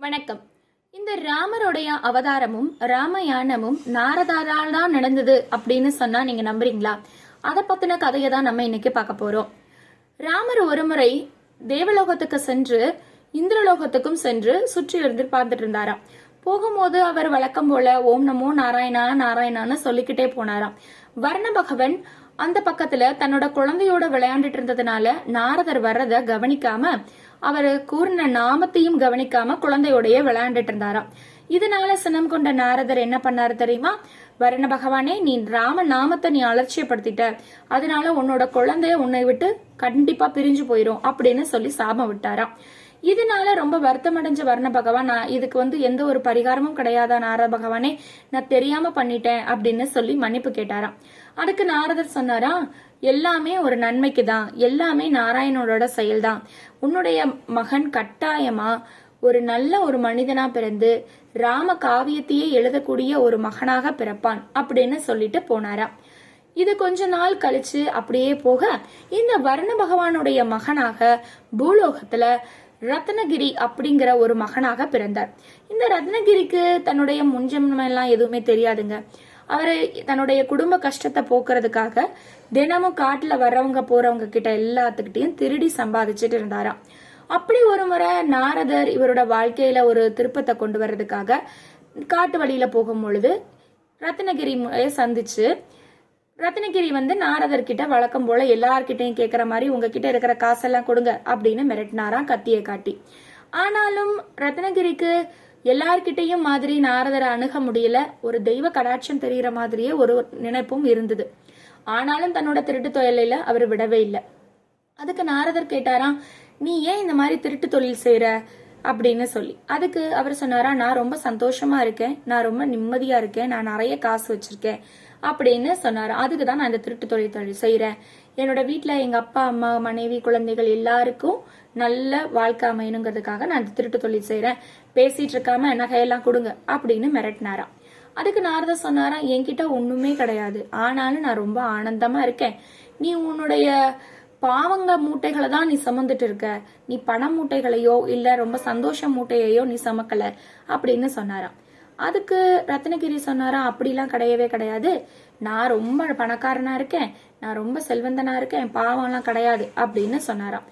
வணக்கம். இந்த ராமருடைய அவதாரமும் ராமயானமும் நாரதாரால் தான் நடந்தது அப்படின்னு சொன்னா நீங்க நம்புறீங்களா? அதை பத்தின கதையை தான் நம்ம இன்னைக்கு பார்க்க போறோம். ராமர் ஒருமுறை தேவலோகத்துக்கு சென்று இந்திரலோகத்துக்கும் சென்று சுற்றி இருந்து பார்த்துட்டு இருந்தாராம். போகும்போது அவர் வழக்கம் போல ஓம் நமோ நாராயணா நாராயணான்னு சொல்லிக்கிட்டே போனாராம். வர்ண பகவன் அந்த பக்கத்துல தன்னோட குழந்தையோட விளையாண்டுட்டு இருந்ததுனால நாரதர் வர்றத கவனிக்காம அவர் கூறின நாமத்தையும் கவனிக்காம குழந்தையோடைய விளையாண்டுட்டு இருந்தாராம். இதனால சினம் கொண்ட நாரதர் என்ன பண்ணாரு தெரியுமா? வரண பகவானே நீ ராம நாமத்தை நீ அலட்சியப்படுத்திட்ட. அதனால உன்னோட குழந்தைய உன்னை விட்டு கண்டிப்பா பிரிஞ்சு போயிரும் அப்படின்னு சொல்லி சாபம் விட்டாராம். இதனால ரொம்ப வருத்தம் அடைஞ்ச வர்ண பகவான் நான் இதுக்கு வந்து எந்த ஒரு பரிகாரமும் கிடையாதா நாரத பகவானே நான் தெரியாம பண்ணிட்டேன் அப்படின்னு சொல்லி மன்னிப்பு கேட்டாராம். அதுக்கு நாரதர் சொன்னாரா எல்லாமே ஒரு நன்மைக்கு தான் எல்லாமே நாராயணனோட செயல்தான். உன்னுடைய மகன் கட்டாயமா ஒரு நல்ல ஒரு மனிதனா பிறந்து ராம காவியத்தையே எழுதக்கூடிய ஒரு மகனாக பிறப்பான் அப்படின்னு சொல்லிட்டு போனாராம். இது கொஞ்ச நாள் கழிச்சு அப்படியே போக இந்த வர்ண பகவானுடைய மகனாக பூலோகத்துல ரத்னகிரி அப்படிங்கிற ஒரு மகனாக பிறந்தார். இந்த ரத்னகிரிக்கு தன்னுடைய முன்ஜென்மெல்லாம் எதுவுமே தெரியாதுங்க. அவரு தன்னுடைய குடும்ப கஷ்டத்தை போக்குறதுக்காக தினமும் காட்டுல வர்றவங்க போறவங்க கிட்ட எல்லாத்துக்கிட்டையும் திருடி சம்பாதிச்சுட்டு இருந்தாராம். அப்படி ஒரு முறை நாரதர் இவரோட வாழ்க்கையில ஒரு திருப்பத்தை கொண்டு வர்றதுக்காக காட்டு வழியில போகும் பொழுது ரத்னகிரி சந்திச்சு ரத்னகிரி வந்து நாரதர்கிட்ட வழக்கம் போல எல்லார்கிட்டையும் கேட்குற மாதிரி உங்ககிட்ட இருக்கிற காசெல்லாம் கொடுங்க அப்படின்னு மிரட்டினாராம் கத்தியை காட்டி. ஆனாலும் ரத்னகிரிக்கு எல்லார்கிட்டையும் மாதிரி நாரதரை அணுக முடியல. ஒரு தெய்வ கடாட்சம் தெரிகிற மாதிரியே ஒரு நினைப்பும் இருந்தது. ஆனாலும் தன்னோட திருட்டு தொழிலையில அவர் விடவே இல்லை. அதுக்கு நாரதர் கேட்டாராம் நீ ஏன் இந்த மாதிரி திருட்டு தொழில் செய்யற அப்படின்னு சொல்லி. அதுக்கு அவர் சொன்னாரா நான் ரொம்ப சந்தோஷமா இருக்கேன். நான் ரொம்ப நிம்மதியா இருக்கேன். நான் நிறைய காசு வச்சிருக்கேன். அப்படின்னு சொன்னாரு. அதுக்கு தான் நான் இந்த திருட்டு தொழில் தொழில் செய்கிறேன் என்னோட வீட்டில் எங்கள் அப்பா அம்மா மனைவி குழந்தைகள் எல்லாருக்கும் நல்ல வாழ்க்கை அமையணுங்கிறதுக்காக நான் இந்த திருட்டு தொழில் செய்கிறேன் பேசிட்டு இருக்காம நகையெல்லாம் கொடுங்க அப்படின்னு மிரட்டினாராம் அதுக்கு நாரத சொன்னாராம் என்கிட்ட ஒண்ணுமே கிடையாது. ஆனாலும் நான் ரொம்ப ஆனந்தமா இருக்கேன். நீ உன்னுடைய பாவங்க மூட்டைகளை தான் நீ சுமந்துட்டு இருக்க. நீ பண மூட்டைகளையோ இல்ல ரொம்ப சந்தோஷ மூட்டையையோ நீ சுமக்கல. அப்படின்னு சொன்னாராம். அதுக்கு ரத்னகிரி சொன்னாரா? அப்படிலாம் கிடையவே கிடையாது. நான் ரொம்ப பணக்காரனா இருக்கேன். நான் ரொம்ப செல்வந்தனா இருக்கேன். பாவம்லாம் கிடையாது அப்படின்னு சொன்னாராம்.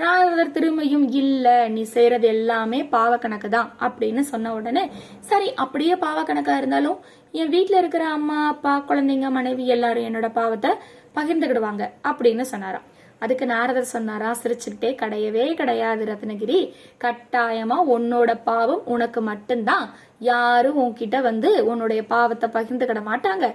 ராதர் திரும்பியும் இல்ல நீ செய்யறது எல்லாமே பாவ கணக்கு தான் அப்படின்னு சொன்ன உடனே சரி அப்படியே பாவ கணக்கா இருந்தாலும் என் வீட்டுல இருக்கிற அம்மா அப்பா குழந்தைங்க மனைவி எல்லாரும் என்னோட பாவத்தை பகிர்ந்துக்கிடுவாங்க அப்படின்னு சொன்னாராம். அதுக்கு நாரதர் சொன்னாரா சிரிச்சுக்கிட்டே கிடையவே கிடையாது ரத்னகிரி. கட்டாயமா உன்னோட பாவம் உனக்கு மட்டும்தான். யாரும் உன்கிட்ட வந்து உன்னுடைய பாவத்தை பகிர்ந்துக்கிட மாட்டாங்க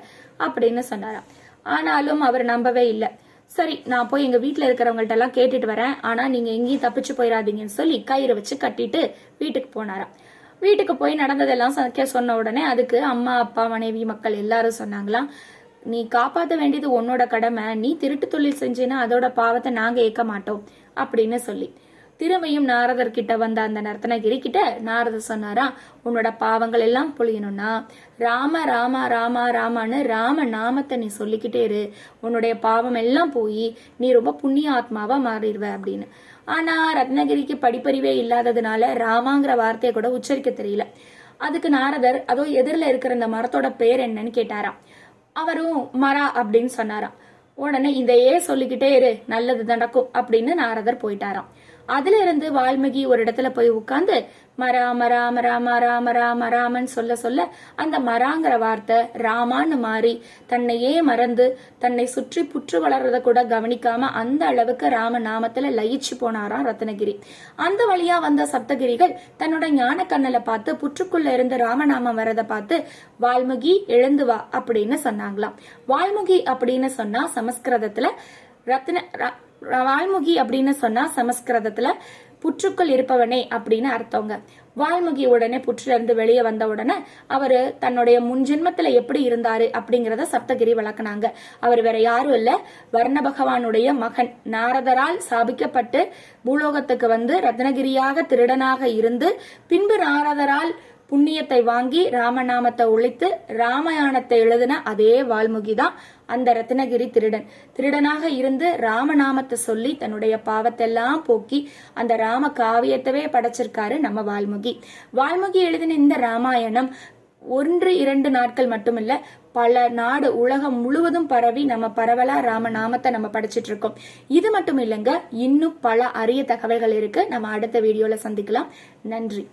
அப்படின்னு சொன்னாராம் ஆனாலும் அவர் நம்பவே இல்லை. சரி நான் போய் எங்க வீட்டுல இருக்கிறவங்கள்ட்ட எல்லாம் கேட்டுட்டு வரேன். ஆனா நீங்க எங்கேயும் தப்பிச்சு போயிடாதீங்கன்னு சொல்லி கயிறு வச்சு கட்டிட்டு வீட்டுக்கு போனாராம் வீட்டுக்கு போய் நடந்ததெல்லாம் சொன்ன உடனே அதுக்கு அம்மா அப்பா மனைவி மக்கள் எல்லாரும் சொன்னாங்களாம். நீ காப்பாத்த வேண்டியது உன்னோட கடமை. நீ திருட்டு தொழில் செஞ்சேன்னா அதோட பாவத்தை நாங்க ஏற்க மாட்டோம் அப்படின்னு சொல்லி. திரும்பியும் நாரதர் கிட்ட வந்த அந்த நர்த்தனகிரி கிட்ட நாரதர் சொன்னாரா உன்னோட பாவங்கள் எல்லாம் புழியணும்னா ராம ராமா ராமா ராமான்னு ராம நாமத்தை நீ சொல்லிக்கிட்டே இரு. உன்னுடைய பாவம் எல்லாம் போய் நீ ரொம்ப புண்ணிய ஆத்மாவா மாறிடுவ அப்படின்னு. ஆனா ரத்னகிரிக்கு படிப்பறிவே இல்லாததுனால ராமாங்கிற வார்த்தையை கூட உச்சரிக்க தெரியல. அதுக்கு நாரதர் அதோ எதிரில் இருக்கிற அந்த மரத்தோட பேர் என்னன்னு கேட்டாராம். அவரும் மரா அப்படின்னு சொன்னாராம். உடனே இதையே சொல்லிக்கிட்டே இரு நல்லது நடக்கும் அப்படின்னு நாரதர் போயிட்டாராம். அதுல இருந்து வால்மீகி ஒரு இடத்துல போய் உட்கார்ந்து மராம ராம ராம ராம ராம ராமன் சொல்ல சொல்ல அந்த மராங்கிற வார்த்தை ராமான்னு மாறி தன்னையே மறந்து தன்னை சுற்றி புற்று வளர்றத கூட கவனிக்காம அந்த அளவுக்கு ராம நாமத்துல லயிச்சு போனாராம் ரத்னகிரி. அந்த வழியா வந்த சப்தகிரிகள் தன்னோட ஞான கண்ணல பார்த்து புற்றுக்குள்ள இருந்து ராமநாமம் வரத பார்த்து வால்முகி எழுந்து வா அப்படின்னு சொன்னாங்களாம். வால்முகி அப்படின்னு சொன்னா சமஸ்கிருதத்துல ரத்ன வால்முகி அப்படின்னு சொன்னா சமஸ்கிருதத்துல புற்றுக்குள் இருப்பவனே அப்படின்னு அர்த்தங்க. வால்முகி உடனே புற்றுல இருந்து வெளியே வந்த உடனே அவரு தன்னுடைய முன்ஜென்மத்துல எப்படி இருந்தாரு அப்படிங்கிறத சப்தகிரி விளக்குனாங்க. அவர் வேற யாரும் இல்ல. வர்ண பகவானுடைய மகன். நாரதரால் சாபிக்கப்பட்டு பூலோகத்துக்கு வந்து ரத்னகிரியாக திருடனாக இருந்து பின்பு நாரதரால் புண்ணியத்தை வாங்கி ராமநாமத்தை ஒழித்து ராமாயணத்தை எழுதின அதே வால்முகி தான் அந்த ரத்னகிரி திருடன். திருடனாக இருந்து ராமநாமத்தை சொல்லி தன்னுடைய பாவத்தெல்லாம் போக்கி அந்த ராம காவியத்தவே படைச்சிருக்காரு நம்ம வால்முகி. வால்முகி எழுதின இந்த ராமாயணம் ஒன்று இரண்டு நாட்கள் மட்டுமில்ல பல நாடு உலகம் முழுவதும் பரவி நம்ம பரவலா ராம நாமத்தை நம்ம படிச்சுட்டு இருக்கோம் இது மட்டும் இல்லைங்க இன்னும் பல அரிய தகவல்கள் இருக்கு. நம்ம அடுத்த வீடியோல சந்திக்கலாம். நன்றி.